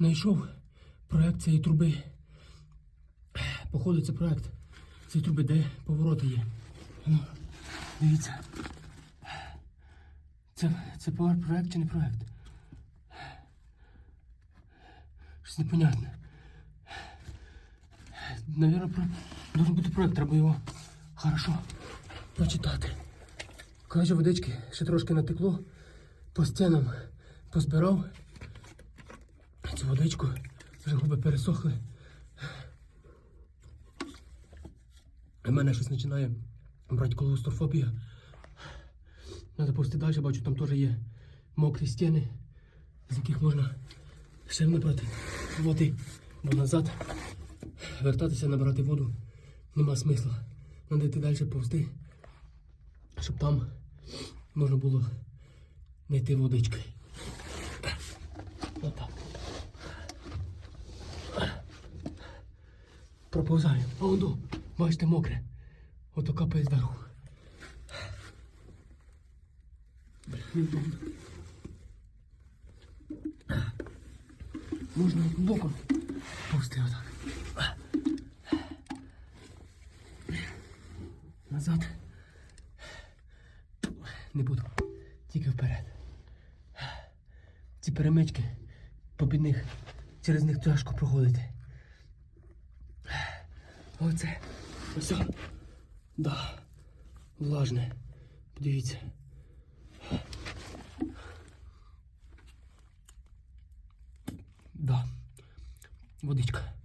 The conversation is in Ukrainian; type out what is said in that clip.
знайшов проект цієї труби. Походу, це проект цієї труби, де повороти є. Ну, дивіться. Це, це проект чи не проект? Щось непонятне. Навірно, про... должен бути проект, треба його хорошо прочитати. Коротше, водички ще трошки натекло, по стінам позбирав водичку, вже губи пересохли. У мене щось починає брати клаустрофобія. Треба повсти далі, бачу, там теж є мокрі стіни, з яких можна ще набрати води, бо назад вертатися, набирати воду нема смисла. Треба йти далі повзти, щоб там можна було знайти водички. Отак. Проповзаю. А воно, бачите, мокре. Ото капає зверху. Можна боком повзти отак. Назад. Не буду. Тільки вперед. Ці перемички попід них, через них тяжко проходити. Оце. Ось. Да. Влажне. Подивіться. Да. Водичка.